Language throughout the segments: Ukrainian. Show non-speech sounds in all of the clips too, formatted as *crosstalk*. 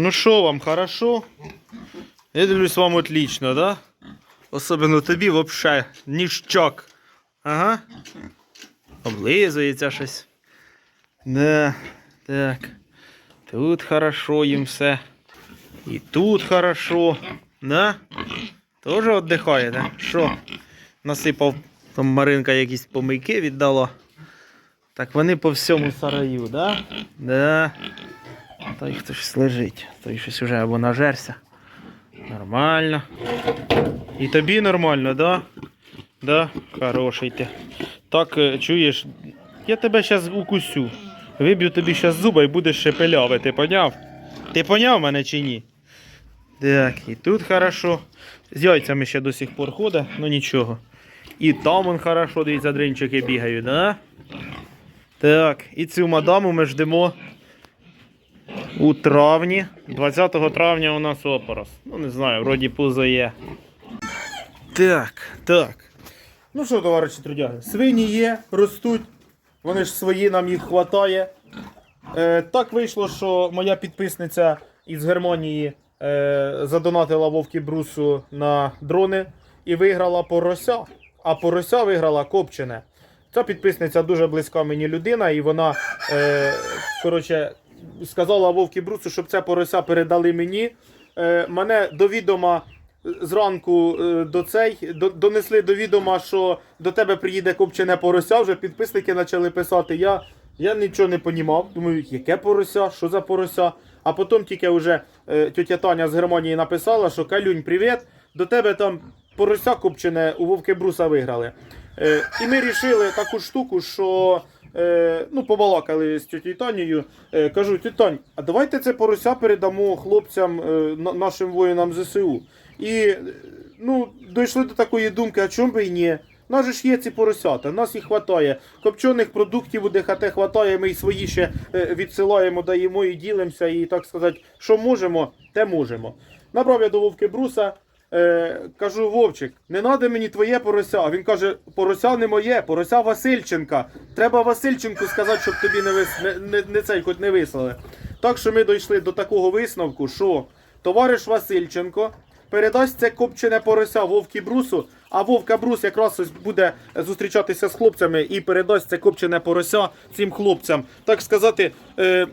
Ну що вам, хорошо? Я дивлюсь, вам отлично, да? Особливо тобі вообще ніщак. Ага. Облизується щось. Да, так. Тут хорошо їм все. І тут хорошо. Да? Тоже віддихає, да? Що? Насипав там Маринка якісь помийки віддала. Так вони по всьому сараю, да? Да. Той хтось лежить, той щось уже або нажерся. Нормально. І тобі нормально, да? Да, хороший ти. Так, е, чуєш, я тебе зараз укусю. Виб'ю тобі зараз зуба і будеш шепелявий, ти поняв? Ти поняв мене чи ні? Так, і тут хорошо. З яйцями ще до сих пор ходить, ну нічого. І там он хорошо, дивіться, дринчики бігають, да? Так, і цю мадаму ми ждемо у травні. 20 травня у нас опорос. Ну, не знаю, вроді пузо є. Так, так. Ну що, товариші трудяги, свині є, ростуть. Вони ж свої, нам їх хватає. Е, так вийшло, що моя підписниця із Германії е, задонатила Вовки Брусу на дрони і виграла порося. А порося виграла копчене. Ця підписниця дуже близька мені людина, і вона е, коротше, сказала Вовки Брусу, щоб це порося передали мені. Е, мене до відома зранку е, до цей до, донесли до відома, що до тебе приїде копчене порося. Вже підписники почали писати. Я, я нічого не понімав. Думаю, яке порося, що за порося. А потім тільки вже е, тетя Таня з Германії написала, що Калюнь, привіт, до тебе там порося копчене у Вовки Бруса виграли. І ми рішили таку штуку, що е, ну, побалакали з тітю Танією. Е, кажу, Тань, а давайте це порося передамо хлопцям, е, нашим воїнам ЗСУ. І е, ну, дійшли до такої думки, а чому би і ні? У нас же ж є ці поросята, нас їх вистачає. Копчених продуктів у ДХТ вистачає, ми і свої ще е, відсилаємо, даємо і ділимося, і так сказати, що можемо, те можемо. Набрав я до Вовки Бруса, е, кажу, Вовчик, не треба мені твоє порося. Він каже, порося не моє, порося Васильченка. Треба Васильченку сказати, щоб тобі не, вис... не, не, не цей хоч не вислали. Так що ми дійшли до такого висновку, що товариш Васильченко передасть це копчене порося Вовкі Брусу, а Вовка Брус якраз буде зустрічатися з хлопцями і передасть це копчене порося цим хлопцям. Так сказати, е,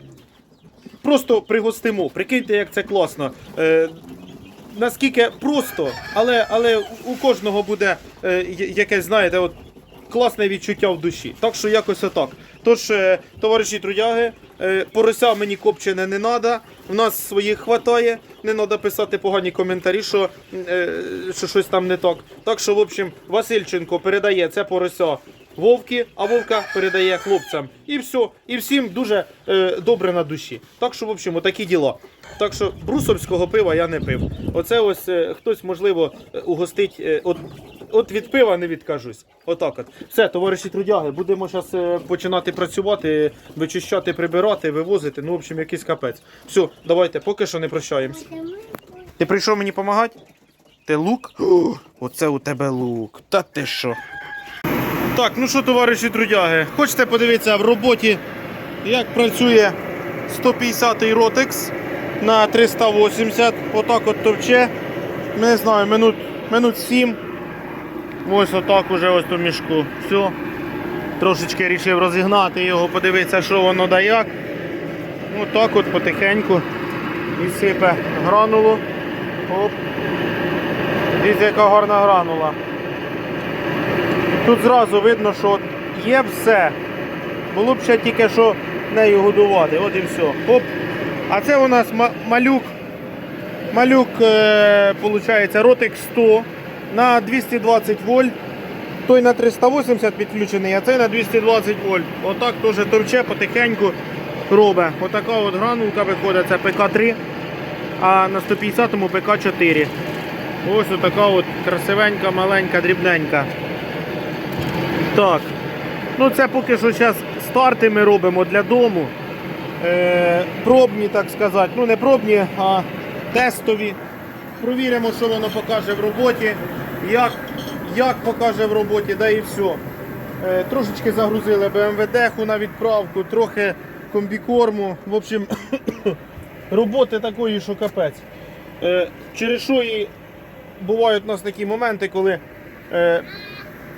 просто пригостимо. Прикиньте, як це класно. Е, наскільки просто, але, але у кожного буде е, якесь, знаєте, от класне відчуття в душі. Так що якось отак. Тож, е, товариші трудяги, е, порося мені копчене не треба. В нас своїх хватає. Не треба писати погані коментарі, що, е, що щось там не так. Так що, в общем, Васильченко передає це порося. Вовки, а вовка передає хлопцям. І все. І всім дуже е, добре на душі. Так що, в общем, такі діла. Так що брусовського пива я не пив. Оце ось е, хтось, можливо, е, угостить. е, от, от від пива не відкажусь. Отак от. Все, товариші трудяги, будемо зараз починати працювати, вичищати, прибирати, вивозити. Ну, в общем, якийсь капець. Все, давайте, поки що не прощаємось. Ти прийшов мені допомагати? Ти лук? О, оце у тебе лук. Та ти що? Так, ну що, товариші трудяги, хочете подивитися в роботі, як працює 150-й Rotex на 380, отак от товче. Не знаю, минут, минут 7. Ось отак уже ось у мішку. Все. Трошечки вирішив розігнати його, подивитися, що воно да як. Отак от потихеньку. І сипе гранулу. Оп. Дивіться, яка гарна гранула. Тут зразу видно, що є все. Було б ще тільки що нею годувати. От і все. Оп. А це у нас ма- малюк. Малюк, е, виходить, ротик 100 на 220 вольт. Той на 380 підключений, а цей на 220 вольт. Отак теж товче потихеньку робить. Отака от гранулка виходить, це ПК-3, а на 150-му ПК-4. Ось отака от красивенька, маленька, дрібненька. Так. Ну це поки що зараз старти ми робимо для дому. Е, пробні, так сказати. Ну не пробні, а тестові. Провіримо, що воно покаже в роботі, як, як покаже в роботі, да і все. Е, трошечки загрузили БМВД на відправку, трохи комбікорму. В общем, *coughs* роботи такої, що капець. Е, через що і бувають у нас такі моменти, коли е,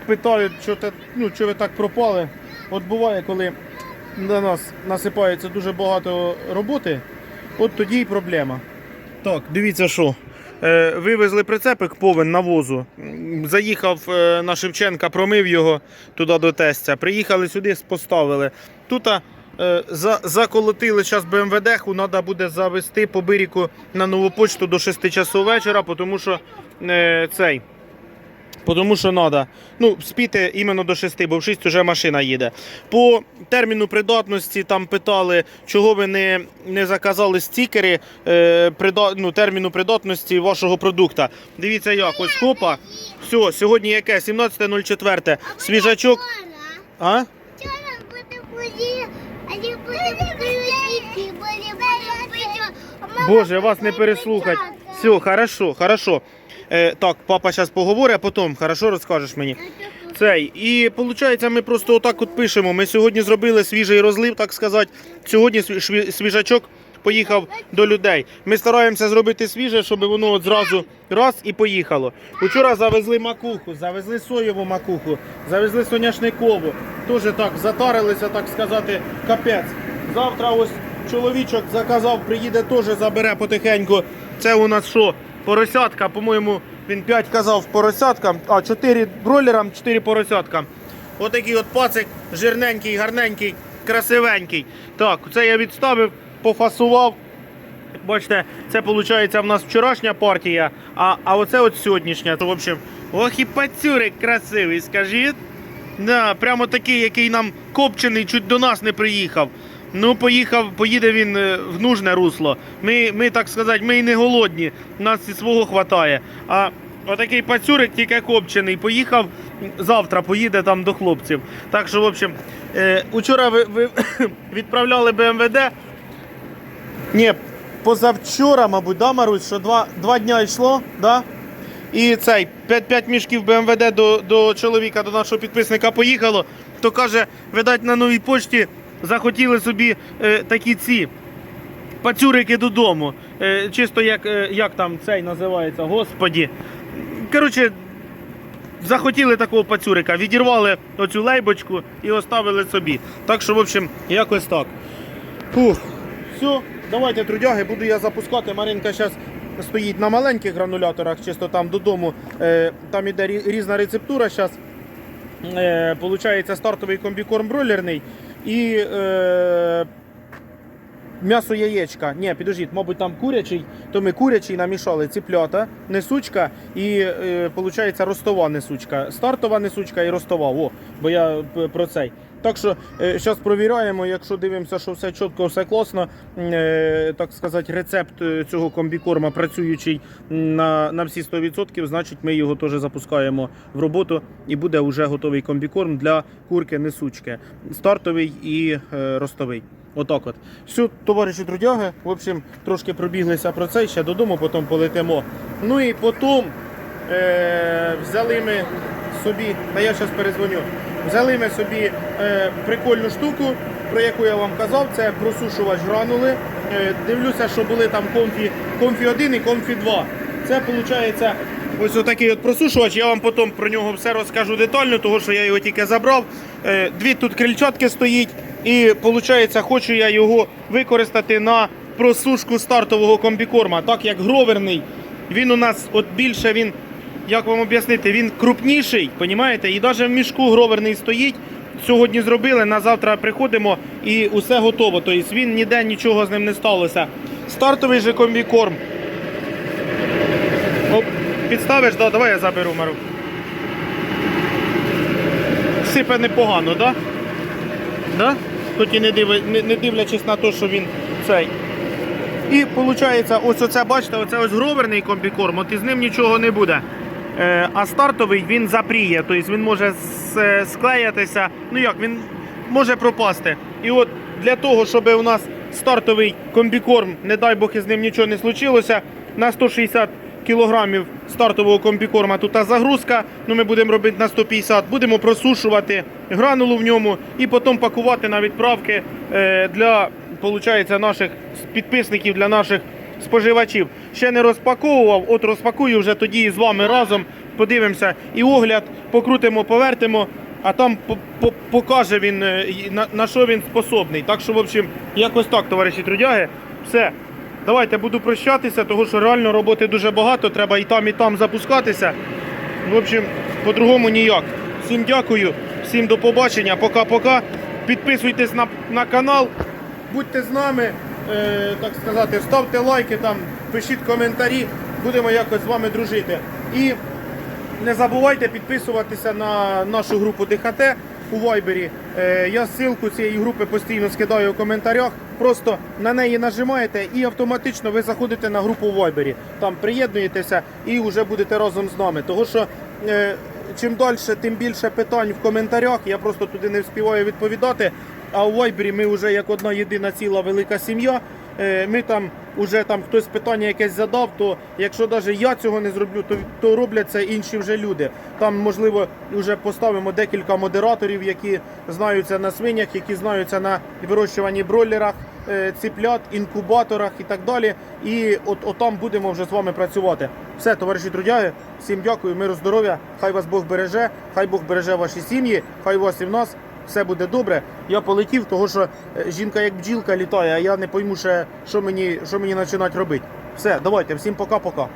питають, що, те, ну, що ви так пропали. От буває, коли на нас насипається дуже багато роботи, от тоді і проблема. Так, дивіться що. Е, вивезли прицепик повен навозу. Заїхав е, на Шевченка, промив його туди до тестя. Приїхали сюди, поставили. Тут е, за, заколотили зараз БМВД, треба буде завести по биріку на нову почту до 6 часов вечора, тому що е, цей. Тому що треба. Ну, спіти іменно до 6, бо в 6 вже машина їде. По терміну придатності там питали, чого ви не, не заказали стікери е, прида, ну, терміну придатності вашого продукту. Дивіться як, ось хопа. Все, сьогодні яке? 17.04. Свіжачок. А? Боже, вас не переслухать. Все, хорошо, хорошо. Е, так, папа зараз поговорить, а потім хорошо розкажеш мені. Цей. І виходить, ми просто отак от пишемо. Ми сьогодні зробили свіжий розлив, так сказати. Сьогодні свіжачок поїхав до людей. Ми стараємося зробити свіже, щоб воно от зразу раз і поїхало. Учора завезли макуху, завезли соєву макуху, завезли соняшникову. Теж так затарилися, так сказати, капець. Завтра ось чоловічок заказав, приїде теж забере потихеньку. Це у нас що? Поросятка, по-моєму, він 5 казав поросяткам, а 4 бройлерам, 4 поросяткам. Отакий от пацик, жирненький, гарненький, красивенький. Так, це я відставив, пофасував. Бачите, це виходить в нас вчорашня партія, а, а оце от сьогоднішня. То, в общем, ох і пацюрик красивий, скажіть. Да, прямо такий, який нам копчений, чуть до нас не приїхав. Ну, поїхав, поїде він е, в нужне русло. Ми, ми так сказати, ми і не голодні, нас і свого хватає. А отакий пацюрик, тільки копчений, поїхав завтра, поїде там до хлопців. Так що, в общем, е, учора ви, ви *coughs* відправляли БМВД. Ні, позавчора, мабуть, да, Марусь, що два, два дня йшло, да? І цей 5, 5 мішків БМВД до, до чоловіка, до нашого підписника поїхало, то каже, видать, на новій почті захотіли собі е, такі ці пацюрики додому. Е, чисто як, е, як там цей називається, господі. Коротше, захотіли такого пацюрика, відірвали оцю лейбочку і оставили собі. Так що, в общем, якось так. Фух, все, давайте трудяги, буду я запускати. Маринка зараз стоїть на маленьких грануляторах, чисто там додому. Е, там іде різна рецептура. Зараз е, получається стартовий комбікорм бройлерний і е, м'ясо яєчка. Ні, підождіть, мабуть, там курячий, то ми курячий намішали ціплята, несучка і е, виходить, ростова несучка. Стартова несучка і ростова. О, бо я про цей. Так що зараз провіряємо, якщо дивимося, що все чітко, все класно, е, так сказати, рецепт е, цього комбікорма працюючий на, на всі 100%, значить ми його теж запускаємо в роботу і буде вже готовий комбікорм для курки несучки. Стартовий і е, ростовий. Отак от. Все, товариші трудяги, в общем, трошки пробіглися про це, ще додому потім полетимо. Ну і потім е, взяли ми собі, а я зараз перезвоню. Взяли ми собі е, прикольну штуку, про яку я вам казав, це просушувач гранули. Е, дивлюся, що були там комфі, комфі 1 і комфі 2. Це виходить ось отакий от просушувач. Я вам потім про нього все розкажу детально, тому що я його тільки забрав. Е, дві тут крильчатки стоїть. І виходить, хочу я його використати на просушку стартового комбікорма, так як гроверний. Він у нас от більше він як вам об'яснити, він крупніший, понімаєте? І навіть в мішку гроверний стоїть. Сьогодні зробили, на завтра приходимо і усе готово. Тобто він ніде нічого з ним не сталося. Стартовий же комбікорм. Оп, підставиш, да, давай я заберу Мару. Сипе непогано, так? Да? Да? Хоч і не, диви, не, не дивлячись на те, що він цей. І виходить, ось оце, бачите, оце ось гроверний комбікорм, от із ним нічого не буде. Е, а стартовий він запріє, тобто він може с- склеятися. Ну як, він може пропасти. І от для того, щоб у нас стартовий комбікорм, не дай Бог із ним нічого не случилося, на 160 кілограмів стартового комбікорма тут загрузка. Ну ми будемо робити на 150, будемо просушувати гранулу в ньому і потім пакувати на відправки е, для наших підписників, для наших споживачів. Ще не розпаковував, от розпакую вже тоді з вами разом. Подивимося і огляд, покрутимо, повертимо, а там по- по- покаже він, е, на, на що він способний. Так що, в общем, якось так, товариші трудяги. Все. Давайте буду прощатися, тому що реально роботи дуже багато, треба і там, і там запускатися. В общем, по-другому ніяк. Всім дякую, всім до побачення, пока-пока. Підписуйтесь на, на канал, будьте з нами, е, так сказати, ставте лайки там, пишіть коментарі, будемо якось з вами дружити. І не забувайте підписуватися на нашу групу ДХТ у Вайбері. Е, Я ссылку цієї групи постійно скидаю у коментарях. Просто на неї нажимаєте і автоматично ви заходите на групу у Вайбері. Там приєднуєтеся і вже будете разом з нами. Тому що е, чим далі, тим більше питань в коментарях. Я просто туди не встигаю відповідати. А у Вайбері ми вже як одна єдина ціла велика сім'я. Е, Ми там уже там хтось питання якесь задав, то якщо навіть я цього не зроблю, то, то роблять це інші вже люди. Там, можливо, вже поставимо декілька модераторів, які знаються на свинях, які знаються на вирощуванні бройлерах, е, циплят, інкубаторах і так далі. І от, от там будемо вже з вами працювати. Все, товариші трудяги, всім дякую, миру, здоров'я. Хай вас Бог береже, хай Бог береже ваші сім'ї, хай вас і в нас все буде добре. Я полетів, тому що е, жінка як бджілка літає, а я не пойму ще, що мені, що мені починати робити. Все, давайте, всім пока-пока.